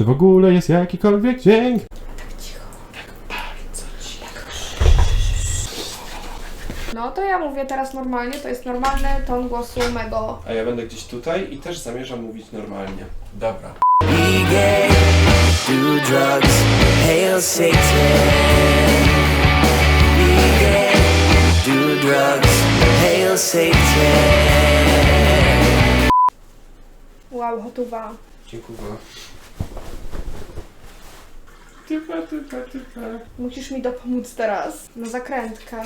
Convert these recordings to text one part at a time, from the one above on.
Czy w ogóle jest jakikolwiek dźwięk? No to ja mówię teraz normalnie, to jest normalny ton głosu mego. A ja będę gdzieś tutaj i też zamierzam mówić normalnie. Dobra. Be gay, do drugs, hail Satan. Be gay, do drugs, hail Satan. Wow, gotowa. Dziękuję. Typa, typa, typa. Musisz mi dopomóc teraz. Na zakrętkę.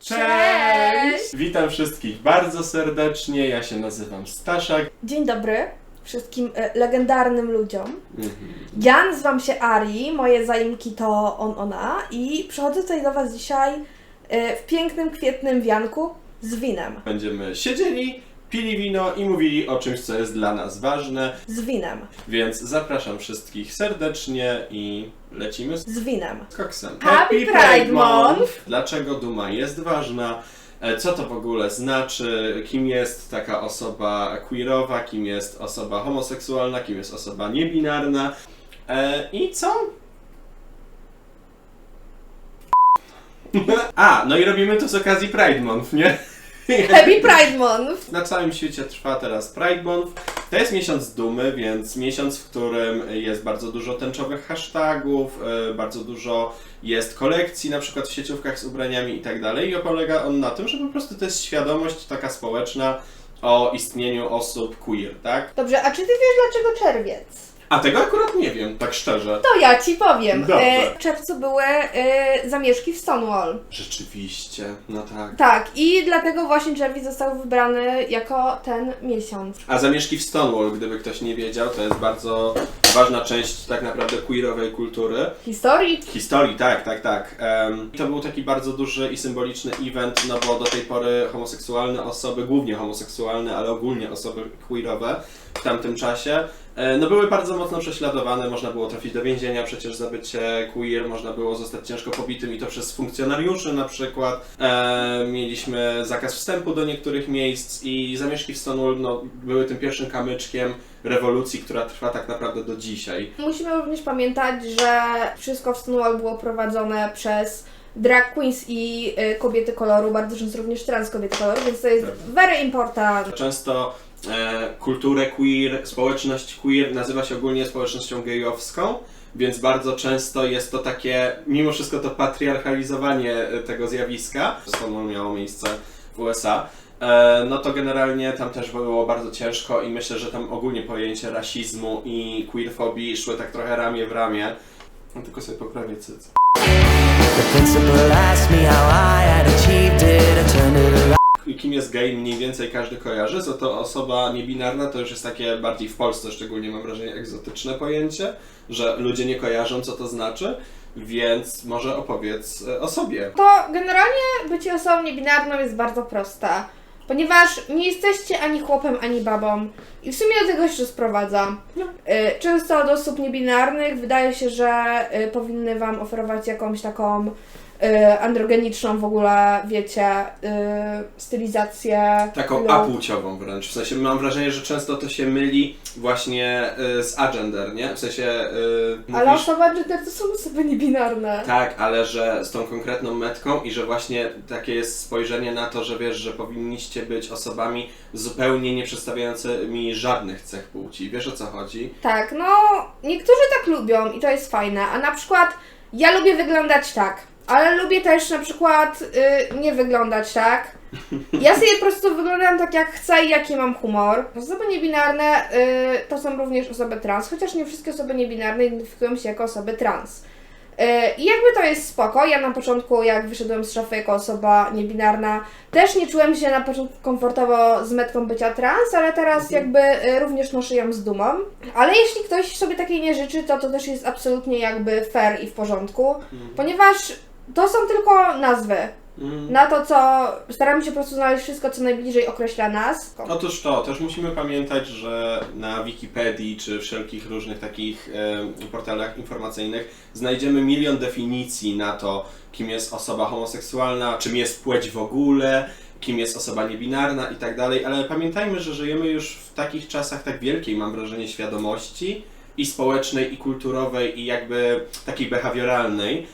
Cześć! Witam wszystkich bardzo serdecznie. Ja się nazywam Staszak. Dzień dobry wszystkim e, legendarnym ludziom. Mhm. Ja nazywam się Ari, moje zaimki to on, ona i przychodzę tutaj do Was dzisiaj e, w pięknym, kwietnym wianku z winem. Będziemy siedzieli, pili wino i mówili o czymś, co jest dla nas ważne. Z winem. Więc zapraszam wszystkich serdecznie i lecimy z Z winem. koksem. Happy Pride Month! Dlaczego duma jest ważna? E, Co to w ogóle znaczy? Kim jest taka osoba queerowa? Kim jest osoba homoseksualna? Kim jest osoba niebinarna? E, I co? A, no i robimy to z okazji Pride Month, nie? Happy Pride Month! Na całym świecie trwa teraz Pride Month. To jest miesiąc dumy, więc miesiąc, w którym jest bardzo dużo tęczowych hashtagów, e, bardzo dużo jest kolekcji, na przykład w sieciówkach z ubraniami i tak dalej. I polega on na tym, że po prostu to jest świadomość taka społeczna o istnieniu osób queer, tak? Dobrze, a czy Ty wiesz dlaczego czerwiec? A tego akurat nie wiem, tak szczerze. To ja Ci powiem. Dobrze. E, w czerwcu były e, zamieszki w Stonewall. Rzeczywiście, no tak. Tak, i dlatego właśnie czerwiec został wybrany jako ten miesiąc. A zamieszki w Stonewall, gdyby ktoś nie wiedział, to jest bardzo ważna część tak naprawdę queerowej kultury. Historii? Historii, tak, tak, tak. Em, to był taki bardzo duży i symboliczny event, no bo do tej pory homoseksualne osoby, głównie homoseksualne, ale ogólnie osoby queerowe w tamtym czasie, no były bardzo mocno prześladowane, można było trafić do więzienia przecież za bycie queer, można było zostać ciężko pobitym i to przez funkcjonariuszy na przykład. E, mieliśmy zakaz wstępu do niektórych miejsc i zamieszki w Stonewall no, były tym pierwszym kamyczkiem rewolucji, która trwa tak naprawdę do dzisiaj. Musimy również pamiętać, że wszystko w Stonewall było prowadzone przez drag queens i y, kobiety koloru, bardzo często również trans kobiety koloru, więc to jest Tak. very important. Często e, kulturę queer, społeczność queer nazywa się ogólnie społecznością gejowską, więc bardzo często jest to takie, mimo wszystko to patriarchalizowanie e, tego zjawiska, co miało miejsce w USA. E, no to generalnie tam też było bardzo ciężko i myślę, że tam ogólnie pojęcie rasizmu i queerfobii szły tak trochę ramię w ramię. No, tylko sobie poprawię cyc. The principal asked me how I had achieved it. I turned it around. I kim jest gej mniej więcej każdy kojarzy, co to osoba niebinarna to już jest takie bardziej w Polsce szczególnie mam wrażenie egzotyczne pojęcie, że ludzie nie kojarzą co to znaczy, więc może opowiedz e, o sobie. To generalnie bycie osobą niebinarną jest bardzo proste, ponieważ nie jesteście ani chłopem, ani babą. I w sumie do tego się sprowadza. No. Y, Często od osób niebinarnych wydaje się, że y, powinny Wam oferować jakąś taką androgeniczną w ogóle, wiecie, y, stylizację. Taką look. apłciową wręcz, w sensie mam wrażenie, że często to się myli właśnie e, z agender, nie? W sensie e, Ale mówisz- osoby gender to są osoby niebinarne. Tak, ale że z tą konkretną metką i że właśnie takie jest spojrzenie na to, że wiesz, że powinniście być osobami zupełnie nie przedstawiającymi żadnych cech płci. Wiesz o co chodzi? Tak, no niektórzy tak lubią i to jest fajne, a na przykład ja lubię wyglądać tak, ale lubię też na przykład y, nie wyglądać tak. Ja sobie po prostu wyglądam tak jak chcę i jaki mam humor. Osoby niebinarne y, to są również osoby trans, chociaż nie wszystkie osoby niebinarne identyfikują się jako osoby trans. Y, I jakby to jest spoko. Ja na początku, jak wyszedłem z szafy jako osoba niebinarna, też nie czułem się na początku komfortowo z metką bycia trans, ale teraz jakby y, również noszę ją z dumą. Ale jeśli ktoś sobie takiej nie życzy, to to też jest absolutnie jakby fair i w porządku, ponieważ to są tylko nazwy. Mm. Na to, co staramy się po prostu znaleźć wszystko, co najbliżej określa nas. Otóż to, też musimy pamiętać, że na Wikipedii czy wszelkich różnych takich e, portalach informacyjnych znajdziemy milion definicji na to, kim jest osoba homoseksualna, czym jest płeć w ogóle kim jest osoba niebinarna i tak dalej, ale pamiętajmy, że żyjemy już w takich czasach tak wielkiej, mam wrażenie, świadomości i społecznej, i kulturowej, i jakby takiej behawioralnej,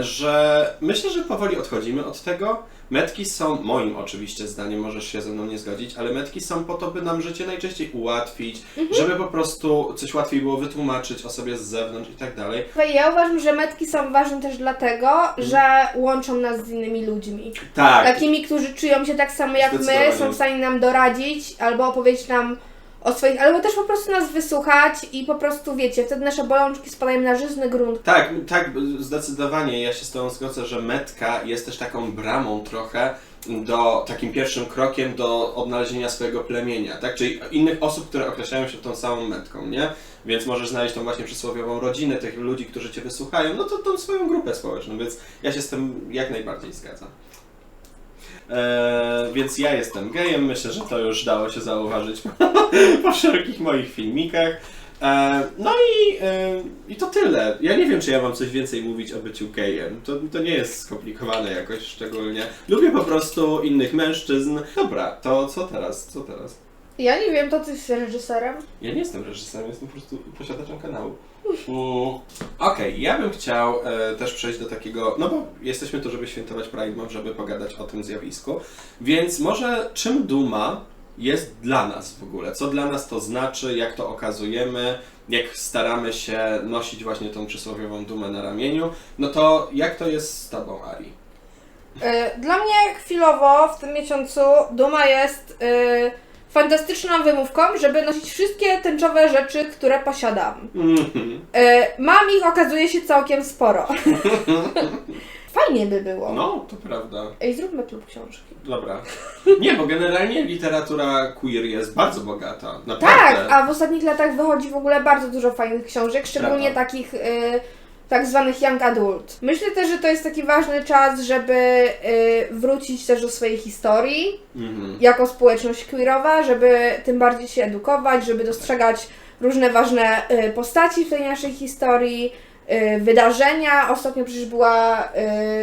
że myślę, że powoli odchodzimy od tego. Metki są, moim oczywiście zdaniem, możesz się ze mną nie zgodzić, ale metki są po to, by nam życie najczęściej ułatwić, żeby po prostu coś łatwiej było wytłumaczyć osobie z zewnątrz i tak dalej. Ja uważam, że metki są ważne też dlatego, że łączą nas z innymi ludźmi. Tak, Takimi, którzy czują się tak samo jak my, są w stanie nam doradzić albo opowiedzieć nam o swoich, albo też po prostu nas wysłuchać i po prostu wiecie, wtedy nasze bolączki spadają na żyzny grunt. Tak, tak, zdecydowanie. Ja się z Tobą zgodzę, że metka jest też taką bramą trochę do, takim pierwszym krokiem do odnalezienia swojego plemienia, tak? Czyli innych osób, które określają się tą samą metką, nie? Więc możesz znaleźć tą właśnie przysłowiową rodzinę tych ludzi, którzy Cię wysłuchają, no to tą swoją grupę społeczną, więc ja się z tym jak najbardziej zgadzam. Eee, więc ja jestem gejem, myślę, że to już dało się zauważyć po wszelkich moich filmikach. E, no i, e, i to tyle. Ja nie wiem, czy ja mam coś więcej mówić o byciu gejem. To, to nie jest skomplikowane jakoś szczególnie. Lubię po prostu innych mężczyzn. Dobra, to co teraz? Co teraz? Ja nie wiem, to ty jesteś reżyserem. Ja nie jestem reżyserem, jestem po prostu posiadaczem kanału. Mm. Okej, ja bym chciał e, też przejść do takiego, no bo jesteśmy tu, żeby świętować Pride Month, żeby pogadać o tym zjawisku, więc może czym duma jest dla nas w ogóle? Co dla nas to znaczy, jak to okazujemy, jak staramy się nosić właśnie tą przysłowiową dumę na ramieniu, no to jak to jest z Tobą, Ari? Y, Dla mnie chwilowo w tym miesiącu Duma jest y, fantastyczną wymówką, żeby nosić wszystkie tęczowe rzeczy, które posiadam. Mhm. Y, mam ich, okazuje się, całkiem sporo. Fajnie by było. No, to prawda. Ej, zróbmy klub książki. Dobra. Nie, bo generalnie literatura queer jest bardzo bogata. Tak, Naprawdę. a w ostatnich latach wychodzi w ogóle bardzo dużo fajnych książek, szczególnie Prawda. takich y, tak zwanych young adult. Myślę też, że to jest taki ważny czas, żeby y, wrócić też do swojej historii Mhm. jako społeczność queerowa, żeby tym bardziej się edukować, żeby dostrzegać różne ważne y, postaci w tej naszej historii, y, wydarzenia. Ostatnio przecież była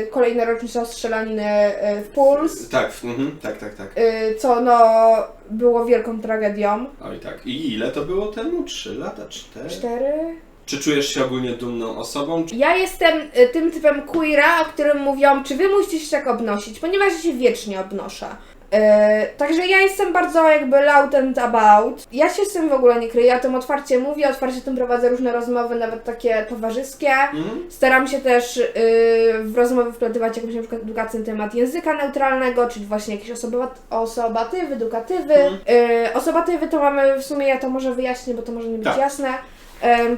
y, kolejna rocznica strzelaniny y, w Puls, Tak, mhm, tak, tak, tak. y, co no było wielką tragedią. Oj tak. I ile to było temu? Trzy lata? Cztery? Cztery? Czy czujesz się ogólnie dumną osobą? Czy- Ja jestem y, tym typem queera, o którym mówią, czy wy musicie się tak obnosić, ponieważ ja się wiecznie obnoszę. Yy, także ja jestem bardzo jakby loud and about. Ja się z tym w ogóle nie kryję, ja o tym otwarcie mówię, otwarcie tym prowadzę różne rozmowy, nawet takie towarzyskie. Mhm. Staram się też yy, w rozmowy wpłatywać jakąś na przykład edukację na temat języka neutralnego, czyli właśnie jakieś osoba, osobatywy, edukatywy. Mhm. Yy, osobatywy to mamy, w sumie ja to może wyjaśnię, bo to może nie być Tak. jasne. Ym,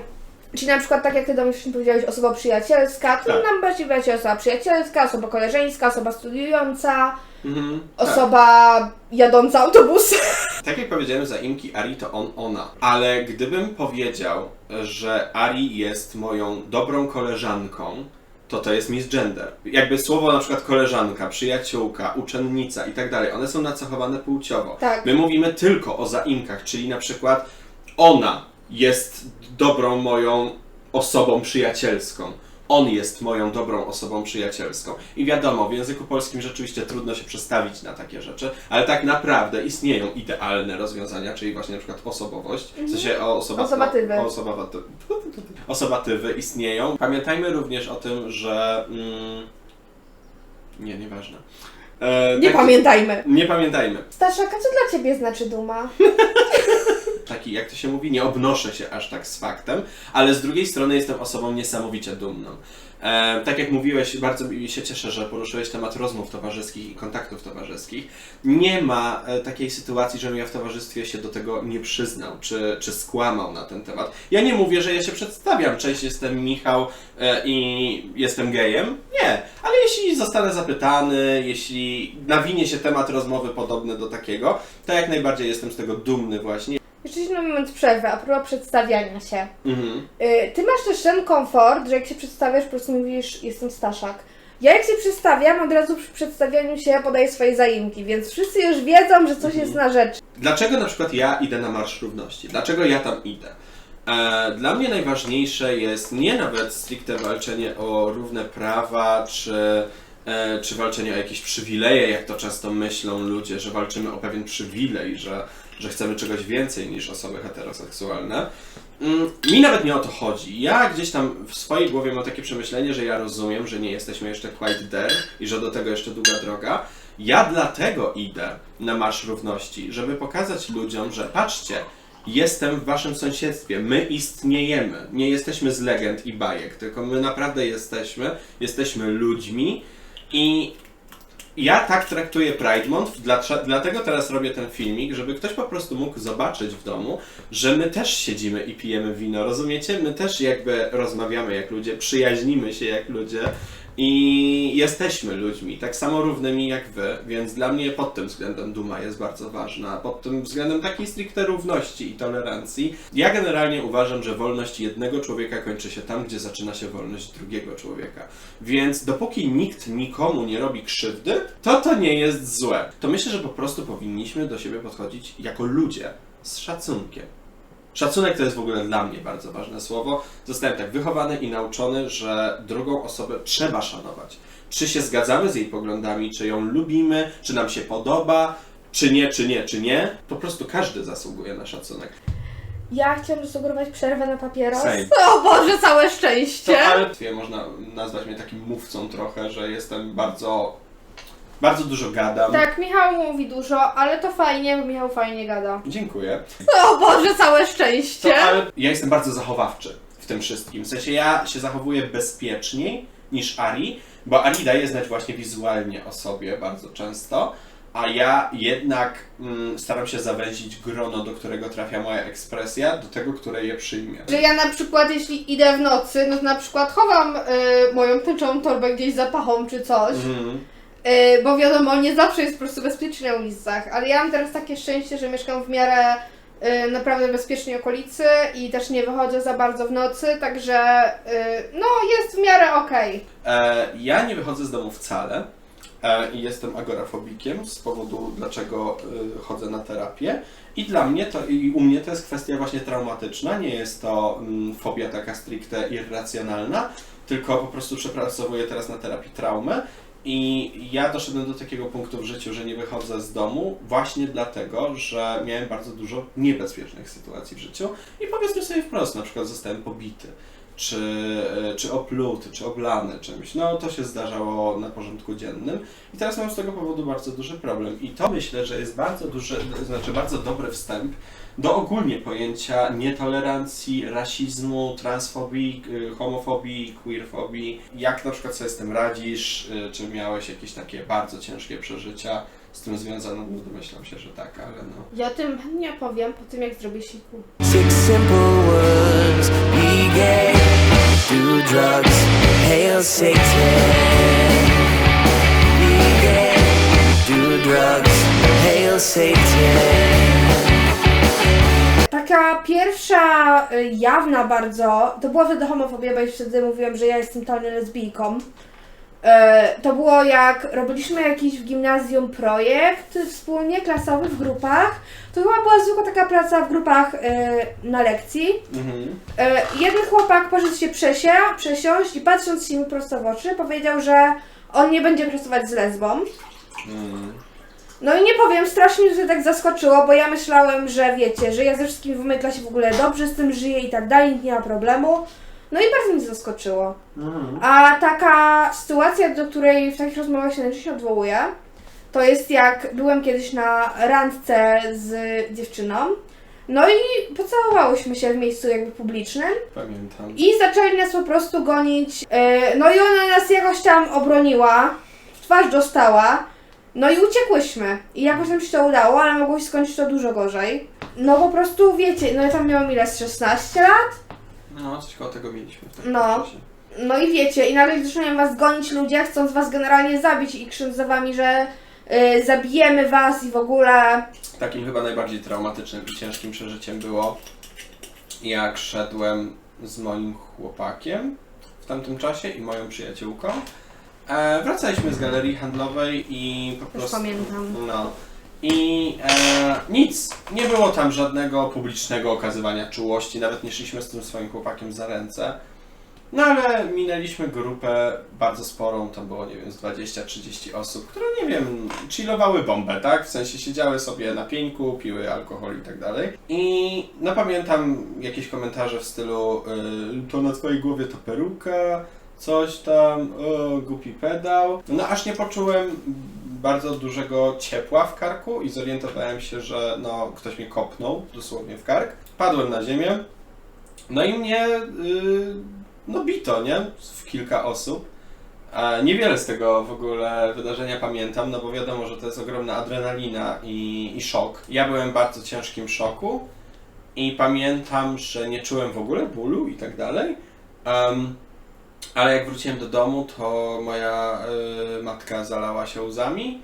Czyli na przykład, tak jak Ty do mnie wcześniej powiedziałeś, osoba przyjacielska, to Tak. nam bardziej będzie osoba przyjacielska, osoba koleżeńska, osoba studiująca, Mhm. Tak. osoba jadąca autobusem. Tak jak powiedziałem, zaimki Ari to on, ona. Ale gdybym powiedział, że Ari jest moją dobrą koleżanką, to to jest misgender. Jakby słowo na przykład koleżanka, przyjaciółka, uczennica i tak dalej, one są nacechowane płciowo. Tak. My mówimy tylko o zaimkach, czyli na przykład ona jest dobrą moją osobą przyjacielską. On jest moją dobrą osobą przyjacielską. I wiadomo, w języku polskim rzeczywiście trudno się przestawić na takie rzeczy, ale tak naprawdę istnieją idealne rozwiązania, czyli właśnie na przykład osobowość, w sensie osoba, Osobatywy. Osobatywy istnieją. Pamiętajmy również o tym, że... Mm, nie, nieważne. E, Nie tak- pamiętajmy. Nie pamiętajmy. Staszaka, co dla Ciebie znaczy duma? taki, jak to się mówi, nie obnoszę się aż tak z faktem, ale z drugiej strony jestem osobą niesamowicie dumną. E, tak jak mówiłeś, bardzo mi się cieszę, że poruszyłeś temat rozmów towarzyskich i kontaktów towarzyskich. Nie ma e, takiej sytuacji, żebym ja w towarzystwie się do tego nie przyznał, czy, czy skłamał na ten temat. Ja nie mówię, że ja się przedstawiam, cześć, jestem Michał e, i jestem gejem. Nie, ale jeśli zostanę zapytany, jeśli nawinie się temat rozmowy podobny do takiego, to jak najbardziej jestem z tego dumny właśnie. Jeszcze na moment przerwy, a propos przedstawiania się. Mhm. Y, Ty masz też ten komfort, że jak się przedstawiasz, po prostu mówisz, jestem Staszak. Ja jak się przedstawiam, od razu przy przedstawianiu się podaję swoje zaimki, więc wszyscy już wiedzą, że coś jest na rzecz. Dlaczego na przykład ja idę na Marsz Równości? Dlaczego ja tam idę? E, Dla mnie najważniejsze jest nie nawet stricte walczenie o równe prawa, czy e, czy walczenie o jakieś przywileje, jak to często myślą ludzie, że walczymy o pewien przywilej, że, że chcemy czegoś więcej niż osoby heteroseksualne. Mm, Mi nawet nie o to chodzi. Ja gdzieś tam w swojej głowie mam takie przemyślenie, że ja rozumiem, że nie jesteśmy jeszcze quite there i że do tego jeszcze długa droga. Ja dlatego idę na Marsz Równości, żeby pokazać ludziom, że patrzcie, jestem w waszym sąsiedztwie, my istniejemy. Nie jesteśmy z legend i bajek, tylko my naprawdę jesteśmy, jesteśmy ludźmi i ja tak traktuję Pride Month, dlatego teraz robię ten filmik, żeby ktoś po prostu mógł zobaczyć w domu, że my też siedzimy i pijemy wino, rozumiecie? My też jakby rozmawiamy jak ludzie, przyjaźnimy się jak ludzie i jesteśmy ludźmi, tak samo równymi jak wy, więc dla mnie pod tym względem duma jest bardzo ważna, pod tym względem takiej stricte równości i tolerancji. Ja generalnie uważam, że wolność jednego człowieka kończy się tam, gdzie zaczyna się wolność drugiego człowieka. Więc dopóki nikt nikomu nie robi krzywdy, to to nie jest złe. To myślę, że po prostu powinniśmy do siebie podchodzić jako ludzie, z szacunkiem. Szacunek to jest w ogóle dla mnie bardzo ważne słowo. Zostałem tak wychowany i nauczony, że drugą osobę trzeba szanować. Czy się zgadzamy z jej poglądami, czy ją lubimy, czy nam się podoba, czy nie, czy nie, czy nie. Po prostu każdy zasługuje na szacunek. Ja chciałam zasugerować przerwę na papieros. Same. O Boże, całe szczęście! To, ale można nazwać mnie takim mówcą trochę, że jestem bardzo, bardzo dużo gadam. Tak, Michał mówi dużo, ale to fajnie, bo Michał fajnie gada. Dziękuję. O Boże, całe To, szczęście! ale ja jestem bardzo zachowawczy w tym wszystkim. W sensie ja się zachowuję bezpieczniej niż Ari, bo Ari daje znać właśnie wizualnie o sobie bardzo często, a ja jednak mm, staram się zawęzić grono, do którego trafia moja ekspresja, do tego, które je przyjmie. Że ja na przykład, jeśli idę w nocy, no to na przykład chowam y, moją tęczową torbę gdzieś za pachą czy coś, Mhm. Y, bo wiadomo, nie zawsze jest po prostu bezpiecznie na ulicach, ale ja mam teraz takie szczęście, że mieszkam w miarę y, naprawdę bezpiecznej okolicy i też nie wychodzę za bardzo w nocy, także y, no jest w miarę okej. E, ja nie wychodzę z domu wcale e, i jestem agorafobikiem z powodu, dlaczego e, chodzę na terapię. I dla mnie to, i u mnie to jest kwestia właśnie traumatyczna, nie jest to mm, fobia taka stricte irracjonalna, tylko po prostu przepracowuję teraz na terapii traumę. I ja doszedłem do takiego punktu w życiu, że nie wychodzę z domu właśnie dlatego, że miałem bardzo dużo niebezpiecznych sytuacji w życiu i powiedzmy sobie wprost, na przykład zostałem pobity czy, e, czy opluty, czy oblany czymś. No to się zdarzało na porządku dziennym i teraz mam z tego powodu bardzo duży problem. I to myślę, że jest bardzo duży, znaczy bardzo dobry wstęp do ogólnie pojęcia nietolerancji, rasizmu, transfobii, y, homofobii, queerfobii. Jak na przykład sobie z tym radzisz? Y, Czy miałeś jakieś takie bardzo ciężkie przeżycia z tym związane? No domyślam się, że tak, ale no. Ja o tym nie opowiem po tym, jak zrobię siku. Six simple words be gay, do drugs. Taka pierwsza y, jawna bardzo, to była wtedy homofobia, bo już wtedy mówiłam, że ja jestem totalnie lesbijką. E, To było jak robiliśmy jakiś w gimnazjum projekt wspólnie, klasowy w grupach. To chyba była zwykła taka praca w grupach e, na lekcji. Mhm. E, Jeden chłopak poszedł się przesia, przesiąść i patrząc się mi prosto w oczy powiedział, że on nie będzie pracować z lesbą. Mm. No i nie powiem, strasznie mnie to tak zaskoczyło, bo ja myślałem, że wiecie, że ja ze wszystkimi w mojej klasie w ogóle dobrze z tym żyję i tak dalej, nie ma problemu. No i bardzo mnie zaskoczyło. Mhm. A taka sytuacja, do której w takich rozmowach się najczęściej odwołuję, to jest jak byłem kiedyś na randce z dziewczyną, no i pocałowałyśmy się w miejscu jakby publicznym Pamiętam. i zaczęli nas po prostu gonić. e, No i ona nas jakoś tam obroniła, w twarz dostała. No i uciekłyśmy. I jakoś nam się to udało, ale mogło się skończyć to dużo gorzej. No po prostu wiecie, no ja tam miałam ile, z 16 lat? No, coś koło tego mieliśmy w takim No. czasie. No i wiecie, i nagle zaczynają was gonić ludzie, chcąc was generalnie zabić i krzycząc za wami, że y, zabijemy was i w ogóle. Takim chyba najbardziej traumatycznym i ciężkim przeżyciem było, jak szedłem z moim chłopakiem w tamtym czasie i moją przyjaciółką. E, wracaliśmy z galerii handlowej i po Już prostu. pamiętam. No. I e, nic, nie było tam żadnego publicznego okazywania czułości, nawet nie szliśmy z tym swoim chłopakiem za ręce. No ale minęliśmy grupę bardzo sporą, tam było, nie wiem, z 20-30 osób, które, nie wiem, chillowały bombę, tak? W sensie siedziały sobie na pieńku, piły alkohol i tak dalej. I no pamiętam jakieś komentarze w stylu y, to na twojej głowie to peruka, coś tam, o, głupi pedał. No aż nie poczułem bardzo dużego ciepła w karku i zorientowałem się, że no, ktoś mnie kopnął dosłownie w kark. Padłem na ziemię, no i mnie y, no bito, nie? W kilka osób. A niewiele z tego w ogóle wydarzenia pamiętam, no bo wiadomo, że to jest ogromna adrenalina i, i szok. Ja byłem w bardzo ciężkim szoku i pamiętam, że nie czułem w ogóle bólu i tak dalej. Em, ale jak wróciłem do domu, to moja y, matka zalała się łzami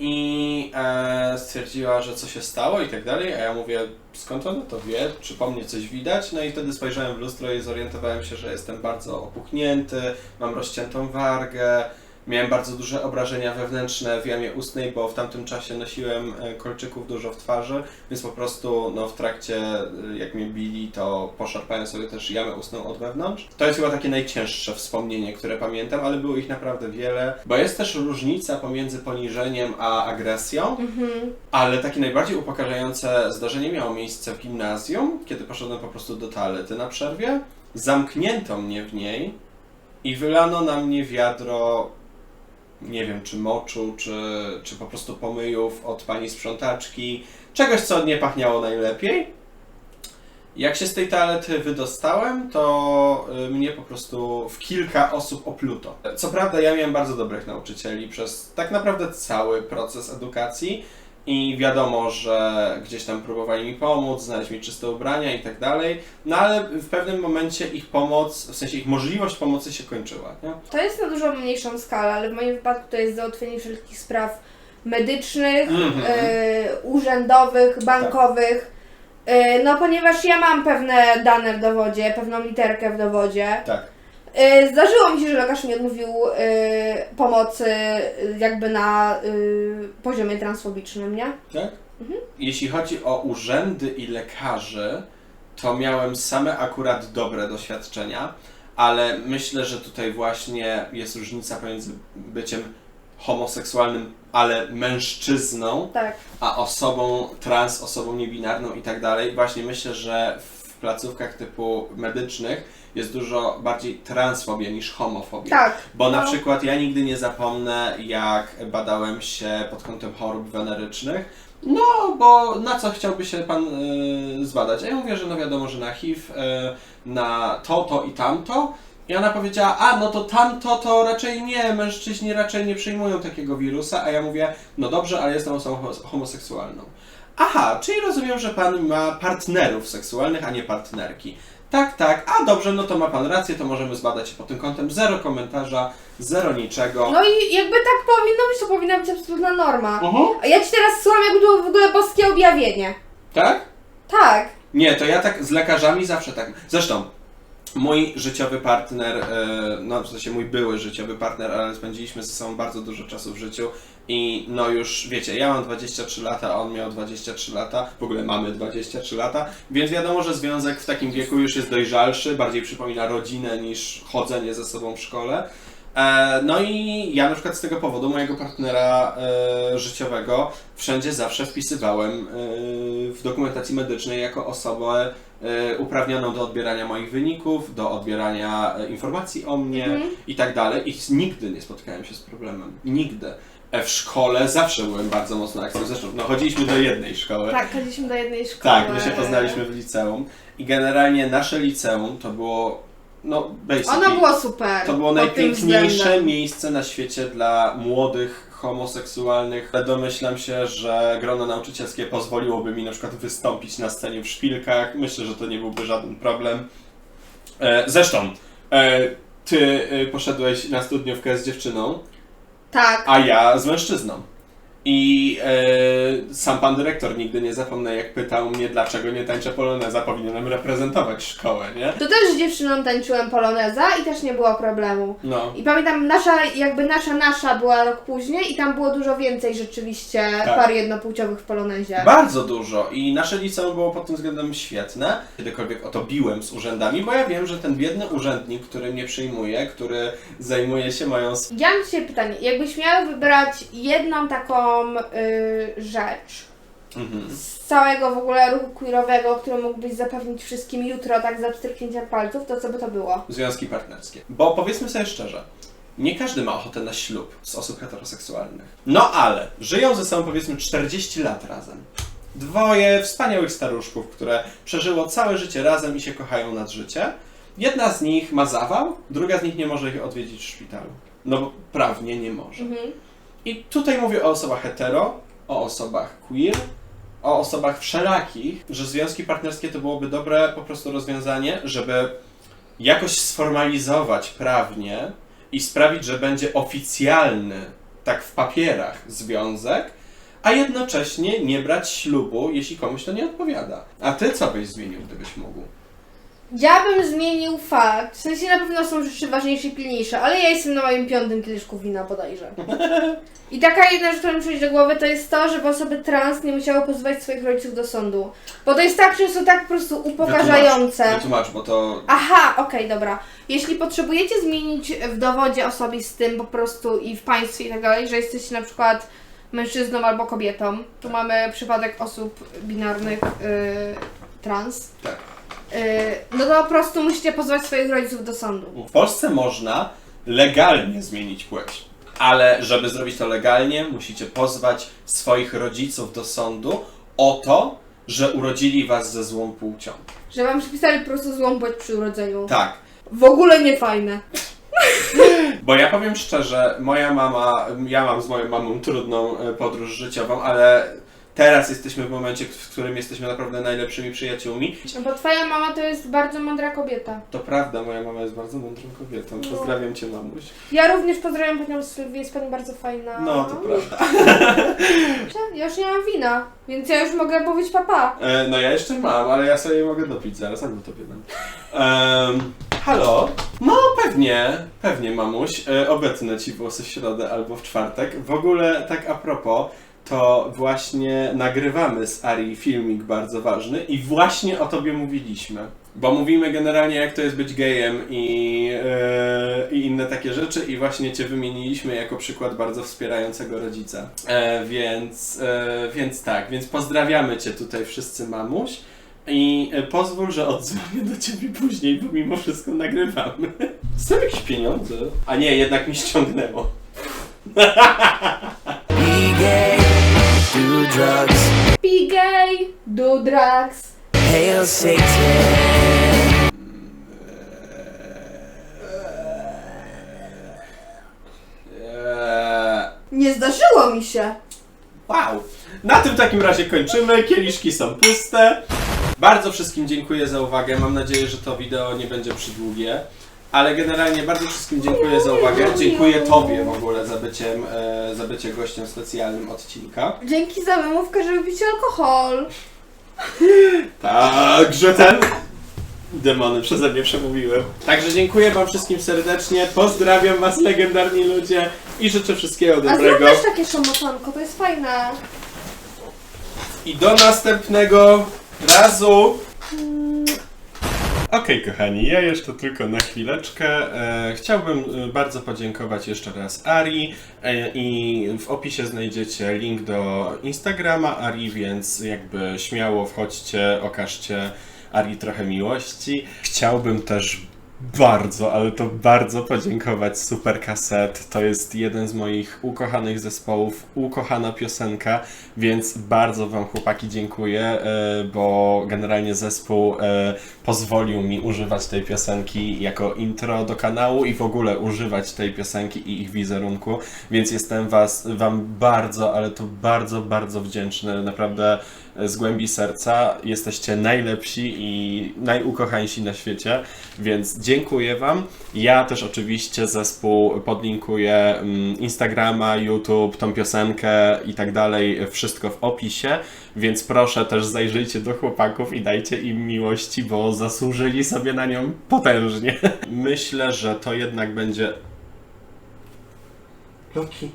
i e, stwierdziła, że co się stało i tak dalej, a ja mówię, skąd ona to wie, czy po mnie coś widać? No i wtedy spojrzałem w lustro i zorientowałem się, że jestem bardzo opuchnięty, mam rozciętą wargę, miałem bardzo duże obrażenia wewnętrzne w jamie ustnej, bo w tamtym czasie nosiłem e, kolczyków dużo w twarzy, więc po prostu no, w trakcie, e, jak mnie bili, to poszarpałem sobie też jamę ustną od wewnątrz. To jest chyba takie najcięższe wspomnienie, które pamiętam, ale było ich naprawdę wiele, bo jest też różnica pomiędzy poniżeniem a agresją, Mhm. ale takie najbardziej upokarzające zdarzenie miało miejsce w gimnazjum, kiedy poszedłem po prostu do toalety na przerwie. Zamknięto mnie w niej i wylano na mnie wiadro, nie wiem, czy moczu, czy, czy po prostu pomyjów od pani sprzątaczki, czegoś, co nie pachniało najlepiej. Jak się z tej toalety wydostałem, to y, mnie po prostu w kilka osób opluto. Co prawda ja miałem bardzo dobrych nauczycieli przez tak naprawdę cały proces edukacji i wiadomo, że gdzieś tam próbowali mi pomóc, znaleźć mi czyste ubrania i tak dalej, no ale w pewnym momencie ich pomoc, w sensie ich możliwość pomocy się kończyła. Nie? To jest na dużo mniejszą skalę, ale w moim wypadku to jest załatwienie wszelkich spraw medycznych, Mhm. e, urzędowych, bankowych. E, no, ponieważ ja mam pewne dane w dowodzie, pewną literkę w dowodzie. Tak. E, zdarzyło mi się, że lekarz mi odmówił e, pomocy e, jakby na poziomie transfobicznym, nie? Tak? Jeśli chodzi o urzędy i lekarzy, to miałem same akurat dobre doświadczenia, ale myślę, że tutaj właśnie jest różnica pomiędzy byciem homoseksualnym, ale mężczyzną, Tak. a osobą trans, osobą niebinarną i tak dalej. Właśnie myślę, że w placówkach typu medycznych jest dużo bardziej transfobia niż homofobia. Tak. Bo na No. przykład ja nigdy nie zapomnę, jak badałem się pod kątem chorób wenerycznych. No, bo na co chciałby się pan y, zbadać? A ja mówię, że no wiadomo, że na HIV, y, na to, to i tamto. I ona powiedziała, a no to tamto to raczej nie, mężczyźni raczej nie przyjmują takiego wirusa. A ja mówię, no dobrze, ale jestem osobą homoseksualną. Aha, czyli rozumiem, że pan ma partnerów seksualnych, a nie partnerki. Tak, tak, a dobrze, no to ma pan rację, to możemy zbadać się pod tym kątem. Zero komentarza, zero niczego. No i jakby tak powinno być, to powinna być absolutna norma. Mhm. A ja ci teraz słucham, jakby było w ogóle boskie objawienie. Tak? Tak. Nie, to ja tak z lekarzami zawsze tak. Zresztą, mój życiowy partner, e, no w sensie mój były życiowy partner, ale spędziliśmy ze sobą bardzo dużo czasu w życiu i no już wiecie, ja mam 23 lata, a on miał 23 lata, w ogóle mamy 23 lata, więc wiadomo, że związek w takim wieku już jest dojrzalszy, bardziej przypomina rodzinę niż chodzenie ze sobą w szkole. E, No i ja na przykład z tego powodu mojego partnera e, życiowego wszędzie zawsze wpisywałem w dokumentacji medycznej jako osobę uprawnioną do odbierania moich wyników, do odbierania e, informacji o mnie Mhm. i tak dalej. I nigdy nie spotkałem się z problemem. Nigdy. E, W szkole zawsze byłem bardzo mocno aktywny. Zresztą no, chodziliśmy do jednej szkoły. Tak, chodziliśmy do jednej szkoły. Tak, my się poznaliśmy w liceum. I generalnie nasze liceum to było, no, basically... Ono było super. To było najpiękniejsze miejsce na świecie dla młodych homoseksualnych. Ale Domyślam się, że grono nauczycielskie pozwoliłoby mi na przykład wystąpić na scenie w szpilkach. Myślę, że to nie byłby żaden problem. E, zresztą, e, ty e, poszedłeś na studniówkę z dziewczyną, Tak. a ja z mężczyzną. I e, sam pan dyrektor nigdy nie zapomnę, jak pytał mnie, dlaczego nie tańczę poloneza, powinienem reprezentować szkołę, nie? To też z dziewczyną tańczyłem poloneza i też nie było problemu. No. I pamiętam, nasza, jakby nasza, nasza była rok później i tam było dużo więcej rzeczywiście Tak. par jednopłciowych w polonezie. Bardzo dużo i nasze liceum było pod tym względem świetne. Kiedykolwiek o to biłem z urzędami, bo ja wiem, że ten biedny urzędnik, który mnie przyjmuje, który zajmuje się moją Ja mam dzisiaj pytanie, jakbyś miał wybrać jedną taką y, rzecz mhm. z całego w ogóle ruchu queerowego, którą mógłbyś zapewnić wszystkim jutro, tak za pstryknięciem palców, to co by to było? związki partnerskie. Bo powiedzmy sobie szczerze, nie każdy ma ochotę na ślub z osób heteroseksualnych. No ale żyją ze sobą powiedzmy 40 lat razem. Dwoje wspaniałych staruszków, które przeżyło całe życie razem i się kochają nad życie. Jedna z nich ma zawał, druga z nich nie może ich odwiedzić w szpitalu. No bo prawnie nie może. Mhm. I tutaj mówię o osobach hetero, o osobach queer, o osobach wszelakich, że związki partnerskie to byłoby dobre po prostu rozwiązanie, żeby jakoś sformalizować prawnie i sprawić, że będzie oficjalny, tak w papierach, związek, a jednocześnie nie brać ślubu, jeśli komuś to nie odpowiada. A ty co byś zmienił, gdybyś mógł? Ja bym zmienił fakt, w sensie na pewno są rzeczy ważniejsze i pilniejsze, ale ja jestem na moim piątym kieliszku wina bodajże. I taka jedna rzecz, która mi przychodzi do głowy, to jest to, żeby osoby trans nie musiały pozywać swoich rodziców do sądu. Bo to jest tak często tak po prostu upokarzające. Wytłumacz, wytłumacz bo to Aha, okej, dobra. Jeśli potrzebujecie zmienić w dowodzie osobistym po prostu i w państwie i tak dalej, że jesteście na przykład mężczyzną albo kobietą, tu mamy przypadek osób binarnych yy, trans, tak. Yy, no to po prostu musicie pozwać swoich rodziców do sądu. W Polsce można legalnie zmienić płeć, ale żeby zrobić to legalnie, musicie pozwać swoich rodziców do sądu o to, że urodzili was ze złą płcią. Że wam przypisali po prostu złą płeć przy urodzeniu. Tak. W ogóle nie fajne. Bo ja powiem szczerze, moja mama, ja mam z moją mamą trudną e, podróż życiową, ale teraz jesteśmy w momencie, w którym jesteśmy naprawdę najlepszymi przyjaciółmi. No bo twoja mama to jest bardzo mądra kobieta. To prawda, moja mama jest bardzo mądrą kobietą. Pozdrawiam cię, mamuś. Ja również pozdrawiam panią Sylwię, jest pani bardzo fajna. No, to prawda. Ja już nie mam wina, więc ja już mogę powiedzieć papa. E, no ja jeszcze mam, ale ja sobie mogę dopić zaraz, albo tobie dam. Em, halo? No pewnie, pewnie mamuś. E, obetnę ci włosy w środę albo w czwartek. W ogóle tak a propos, to właśnie nagrywamy z Ari filmik bardzo ważny i właśnie o tobie mówiliśmy. Bo mówimy generalnie jak to jest być gejem i, e, i inne takie rzeczy i właśnie cię wymieniliśmy jako przykład bardzo wspierającego rodzica. E, więc, e, więc tak, więc pozdrawiamy cię tutaj wszyscy mamuś. I pozwól, że odzwonię do ciebie później, bo mimo wszystko nagrywamy. Są jakieś pieniądze? A nie, jednak mi ściągnęło. Do drugs, Be gay, do drugs. hail Satan. Nie zdarzyło mi się. wow! Na tym takim razie kończymy. Kieliszki są puste. Bardzo wszystkim dziękuję za uwagę. Mam nadzieję, że to wideo nie będzie przydługie. Ale generalnie bardzo wszystkim dziękuję za uwagę. Dziękuję Tobie w ogóle za byciem, e, za bycie gościem specjalnym odcinka. Dzięki za wymówkę, żeby pić alkohol. Także ten. Demony przeze mnie przemówiły. Także dziękuję Wam wszystkim serdecznie. Pozdrawiam Was, legendarni ludzie. I życzę wszystkiego A zrób dobrego. też takie szamotanko, to jest fajne. I do następnego razu. Okej, kochani, ja jeszcze tylko na chwileczkę. E, chciałbym e, bardzo podziękować jeszcze raz Ari e, i w opisie znajdziecie link do Instagrama Ari, więc jakby śmiało wchodźcie, okażcie Ari trochę miłości. Chciałbym też bardzo, ale to bardzo podziękować Super Cassette. To jest jeden z moich ukochanych zespołów, ukochana piosenka, więc bardzo Wam chłopaki dziękuję, e, bo generalnie zespół e, pozwolił mi używać tej piosenki jako intro do kanału i w ogóle używać tej piosenki i ich wizerunku, więc jestem was, Wam bardzo, ale to bardzo, bardzo wdzięczny. Naprawdę z głębi serca. Jesteście najlepsi i najukochańsi na świecie, więc dziękuję Wam. Ja też oczywiście zespół podlinkuję mm, Instagrama, YouTube, tą piosenkę i tak dalej, wszystko w opisie, więc proszę też zajrzyjcie do chłopaków i dajcie im miłości, bo zasłużyli sobie na nią potężnie. Myślę, że to jednak będzie... Loki,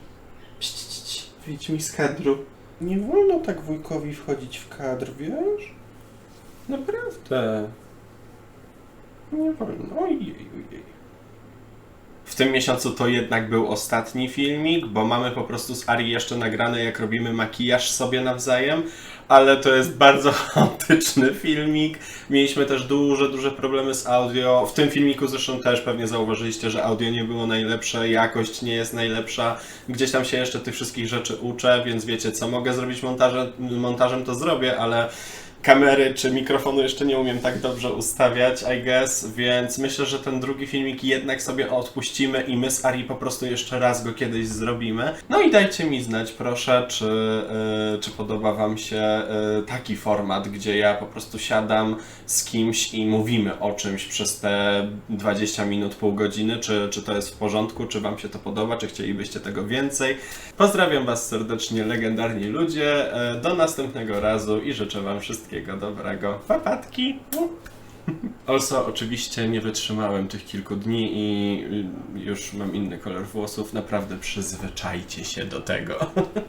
wyjdź mi z kadru. Nie wolno tak wujkowi wchodzić w kadr, wiesz? Naprawdę. Nie wolno. Ojej, ojej. W tym miesiącu to jednak był ostatni filmik, bo mamy po prostu z Ari jeszcze nagrane, jak robimy makijaż sobie nawzajem, ale to jest bardzo chaotyczny filmik. Mieliśmy też duże, duże problemy z audio. W tym filmiku zresztą też pewnie zauważyliście, że audio nie było najlepsze, jakość nie jest najlepsza. Gdzieś tam się jeszcze tych wszystkich rzeczy uczę, więc wiecie co, mogę zrobić montażem, montażem to zrobię, ale kamery czy mikrofonu jeszcze nie umiem tak dobrze ustawiać, I guess, więc myślę, że ten drugi filmik jednak sobie odpuścimy i my z Ari po prostu jeszcze raz go kiedyś zrobimy. No i dajcie mi znać, proszę, czy, y, czy podoba Wam się y, taki format, gdzie ja po prostu siadam z kimś i mówimy o czymś przez te 20 minut, pół godziny, czy, czy to jest w porządku, czy Wam się to podoba, czy chcielibyście tego więcej. Pozdrawiam Was serdecznie, legendarni ludzie. E, Do następnego razu i życzę Wam wszystkiego dobrego. Papatki! Also, oczywiście nie wytrzymałem tych kilku dni i y, już mam inny kolor włosów. Naprawdę przyzwyczajcie się do tego.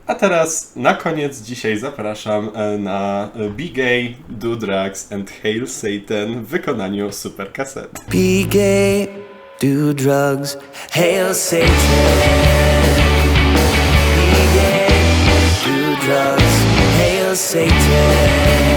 A teraz na koniec dzisiaj zapraszam e, na Be Gay, Do Drugs and Hail Satan w wykonaniu super kaset. Be gay, do drugs, hail Satan. Be gay, do drugs, hail Satan.